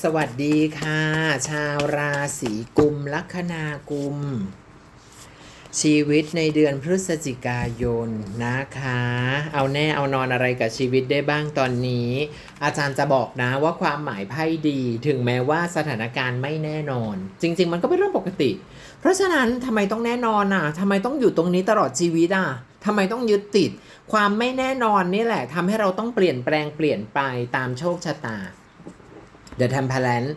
สวัสดีค่ะ ชาวราศีกุมลัคนากุม ชีวิตในเดือนพฤศจิกายนนะคะ เอาแน่เอานอนอะไรกับชีวิตได้บ้างตอนนี้ อาจารย์จะบอกนะว่าความหมายไพ่ดี ถึงแม้ว่าสถานการณ์ไม่แน่นอน จริง ๆ มันก็เป็นเรื่องปกติ เพราะฉะนั้นทำไมต้องแน่นอนอะทำไมต้องอยู่ตรงนี้ตลอดชีวิตอะทำไมต้องยึดติด ความไม่แน่นอนนี่แหละทำให้เราต้องเปลี่ยนแปลงเปลี่ยนไปตามโชคชะตา The Temperance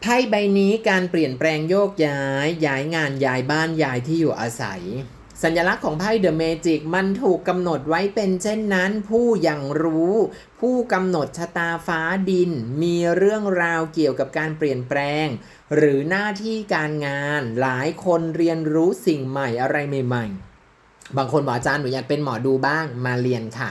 ไพ่ใบนี้การเปลี่ยนแปลงโยกย้าย ย้ายงานย้ายบ้านย้ายที่อยู่อาศัย สัญลักษณ์ของไพ่ The Magic มันถูกกำหนดไว้เป็นเช่นนั้น ผู้อยังรู้ ผู้กำหนดชะตาฟ้าดิน มีเรื่องราวเกี่ยวกับการเปลี่ยนแปลง หรือหน้าที่การงานหลายคนเรียนรู้สิ่งใหม่อะไรใหม่ ๆ บางคนบอกอาจารย์หนูอยากเป็นหมอดูบ้างมาเรียนค่ะ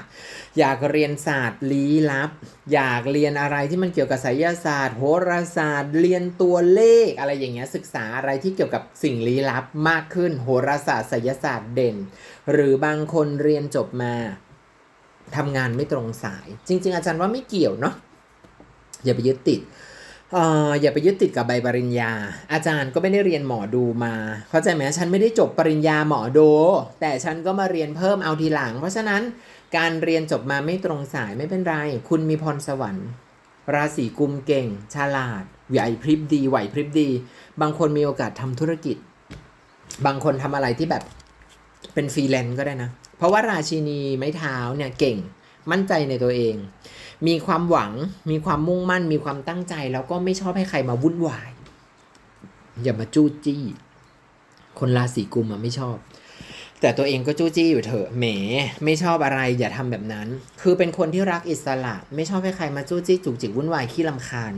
อยากเรียนศาสตร์ลี้ลับ อยากเรียนอะไรที่มันเกี่ยวกับไสยศาสตร์ โหราศาสตร์ เรียนตัวเลขอะไรอย่างเงี้ยศึกษาอะไรที่เกี่ยวกับสิ่งลี้ลับมากขึ้น โหราศาสตร์ไสยศาสตร์เด่น หรือบางคนเรียนจบมาทำงานไม่ตรงสาย จริง ๆ อาจารย์ว่าไม่เกี่ยวเนาะอย่าไปยึดติด เอ่ออย่าไปยึดติดกับใบปริญญา อาจารย์ก็ไม่ได้เรียนหมอดูมา เข้าใจไหมฉันไม่ได้จบปริญญาหมอดู แต่ฉันก็มาเรียนเพิ่มเอาทีหลัง เพราะฉะนั้นการเรียนจบมาไม่ตรงสายไม่เป็นไร คุณมีพรสวรรค์ ราศีกุมเก่ง ฉลาดไหวพริบดีไหวพริบดี บางคนมีโอกาสทำธุรกิจ บางคนทำอะไรที่แบบเป็นฟรีแลนซ์ก็ได้นะ เพราะว่าราชินีไม้เท้าเนี่ยเก่ง มั่นใจในตัวเอง มีความหวัง มีความมุ่งมั่น มีความตั้งใจ แล้วก็ไม่ชอบให้ใครมาวุ่นวาย อย่ามาจู้จี้ คนราศีกุมอะไม่ชอบ แต่ตัวเองก็จู้จี้อยู่เถอะ แหม ไม่ชอบอะไรอย่าทำแบบนั้น คือเป็นคนที่รักอิสระ ไม่ชอบให้ใครมาจู้จี้จุกจิกวุ่นวายขี้ลำคาญ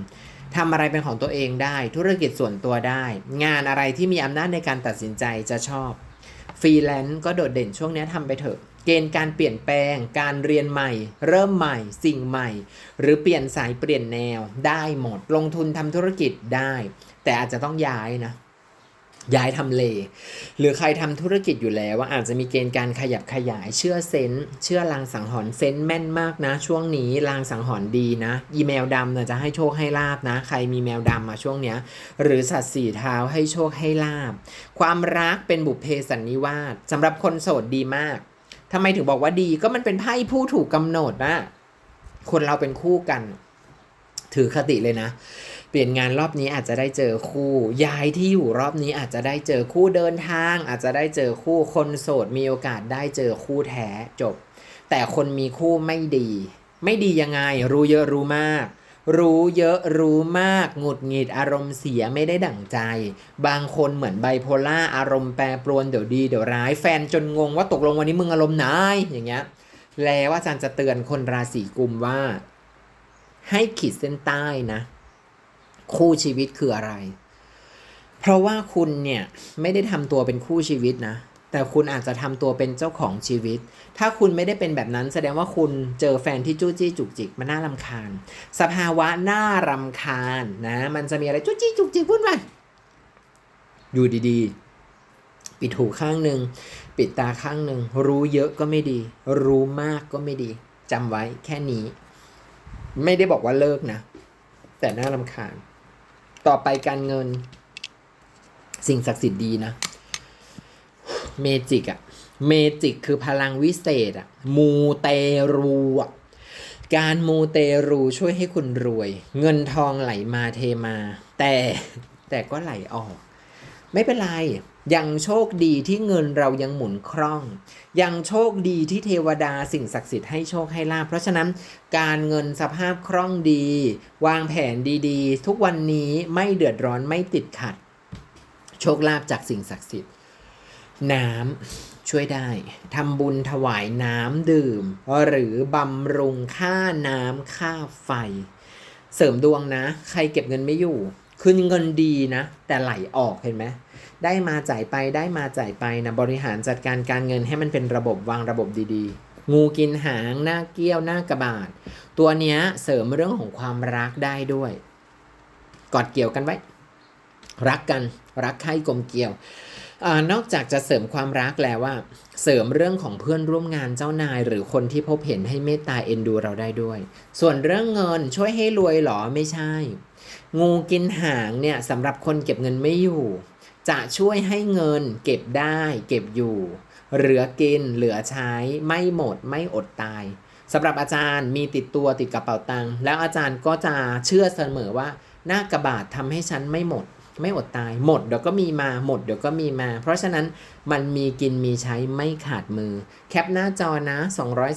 ทำอะไรเป็นของตัวเองได้ ธุรกิจส่วนตัวได้ งานอะไรที่มีอำนาจในการตัดสินใจจะชอบ ฟรีแลนซ์ก็โดดเด่นช่วงนี้ทำไปเถอะ เกณฑ์การเปลี่ยนแปลง การเรียนใหม่ เริ่มใหม่ สิ่งใหม่ หรือเปลี่ยนสายเปลี่ยนแนวได้หมด ลงทุนทำธุรกิจได้ แต่อาจจะต้องย้ายนะ ย้ายทำเล หรือใครทำธุรกิจอยู่แล้วว่าอาจจะมีเกณฑ์การขยับขยาย เชื่อเซนส์เชื่อลางสังหรณ์เซนส์แม่นมากนะ ช่วงนี้ลางสังหรณ์ดีนะ อีเมลดำเนี่ยจะให้โชคให้ลาบนะ ใครมีแมวดำมาช่วงเนี้ย หรือสัตว์สี่เท้าให้โชคให้ลาบ ความรักเป็นบุพเพสันนิวาสสำหรับคนโสดดีมาก ทำไมถึงบอกว่าดีก็มันเป็นไพ่ผู้ถูกกำหนดนะคนเราเป็นคู่กัน ถือคติเลยนะ เปลี่ยนงานรอบนี้อาจจะได้เจอคู่ย้ายที่อยู่รอบนี้อาจจะได้เจอคู่เดินทาง อาจจะได้เจอคู่คนโสดมีโอกาสได้เจอคู่แท้จบ แต่คนมีคู่ไม่ดี ไม่ดียังไงรู้เยอะรู้มาก รู้เยอะรู้มากหงุดหงิดอารมณ์เสียไม่ได้ดั่งใจ บางคนเหมือนไบโพล่าอารมณ์แปรปรวนเดี๋ยวดีเดี๋ยวร้ายแฟนจนงงว่าตกลงวันนี้มึงอารมณ์ไหนอย่างเงี้ยแล้วอาจารย์จะเตือนคนราศีกุมว่า ให้ขีดเส้นใต้นะ คู่ชีวิตคืออะไร เพราะว่าคุณเนี่ยไม่ได้ทำตัวเป็นคู่ชีวิตนะ แต่คุณอาจจะทำตัวเป็นเจ้าของชีวิต ถ้าคุณไม่ได้เป็นแบบนั้น แสดงว่าคุณเจอแฟนที่จู้จี้จุกจิกมันน่ารำคาญ สภาวะน่ารำคาญนะ มันจะมีอะไรจู้จี้จุกจิกพูดมายอยู่ดีๆ ปิดหูข้างหนึ่งปิดตาข้างหนึ่งรู้เยอะก็ไม่ดี รู้มากก็ไม่ดีจำไว้แค่นี้ ไม่ได้บอกว่าเลิกนะ แต่น่ารำคาญ ต่อไปการเงิน สิ่งศักดิ์สิทธิ์ดีนะ เมจิกอะเมจิกคือพลังวิเศษอะมูเตรูอะการมูเตรูช่วยให้คุณรวย เงินทองไหลมาเทมา แต่แต่ก็ไหลออก ไม่เป็นไรยังโชคดีที่เงินเรายังหมุนคล่อง ยังโชคดีที่เทวดาสิ่งศักดิ์สิทธิ์ให้โชคให้ลาภเพราะฉะนั้นการเงินสภาพคล่องดี วางแผนดีๆ ทุกวันนี้ไม่เดือดร้อนไม่ติดขัด โชคลาภจากสิ่งศักดิ์สิทธิ์ น้ำช่วยได้ทำบุญถวายน้ำดื่ม หรือบำรุงค่าน้ำค่าไฟ เสริมดวงนะ ใครเก็บเงินไม่อยู่ คือเงินดีนะ แต่ไหลออกเห็นไหมได้มาจ่ายไปได้มาจ่ายไปนะบริหารจัดการการเงินให้มันเป็นระบบวางระบบดีๆ งูกินหางหน้าเกี้ยวหน้ากระบาด ตัวเนี้ยเสริมเรื่องของความรักได้ด้วย กอดเกี่ยวกันไว้ รักกันรักใครกลมเกี่ยว อนอกจากจะเสริมความรักแล้วว่า เสริมเรื่องของเพื่อนร่วมงานเจ้านาย หรือคนที่พบเห็นให้เมตตาเอ็นดูเราได้ด้วย ส่วนเรื่องเงินช่วยให้รวยหรอไม่ใช่ งูกินหางเนี่ยสำหรับคนเก็บเงินไม่อยู่ จะช่วยให้เงินเก็บได้เก็บอยู่ เหลือกินเหลือใช้ไม่หมดไม่อดตายสำหรับอาจารย์มีติดตัวติดกระเป๋าตังค์แล้วอาจารย์ก็จะเชื่อเสมอว่าหน้ากระบาดทำให้ฉันไม่หมด ไม่อดตาย หมดเดี๋ยวก็มีมาหมดเดี๋ยวก็มีมา เพราะฉะนั้นมันมีกินมีใช้ไม่ขาดมือ แคปหน้าจอนะ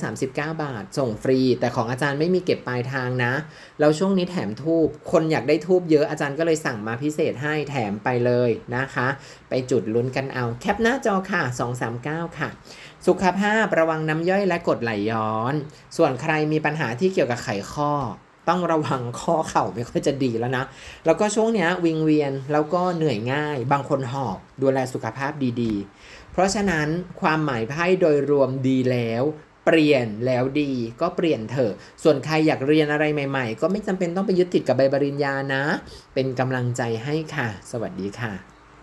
239 บาท ส่งฟรี แต่ของอาจารย์ไม่มีเก็บปลายทางนะ แล้วช่วงนี้แถมทูบคนอยากได้ทูบเยอะอาจารย์ก็เลยสั่งมาพิเศษให้แถมไปเลยนะคะ ไปจุดลุ้นกันเอา แคปหน้าจอค่ะ 239 ค่ะสุขภาพระวังน้ำย่อยและกรดไหลย้อน ส่วนใครมีปัญหาที่เกี่ยวกับไขข้อ ต้องระวังข้อเข่าไม่ค่อยจะดีแล้วนะ แล้วก็ช่วงเนี้ยวิงเวียนแล้วก็เหนื่อยง่าย บางคนหอบดูแลสุขภาพดีๆ เพราะฉะนั้นความหมายไพ่โดยรวมดีแล้ว เปลี่ยนแล้วดีก็เปลี่ยนเถอะ ส่วนใครอยากเรียนอะไรใหม่ๆ ก็ไม่จำเป็นต้องไปยึดติดกับใบปริญญานะ เป็นกำลังใจให้ค่ะ สวัสดีค่ะ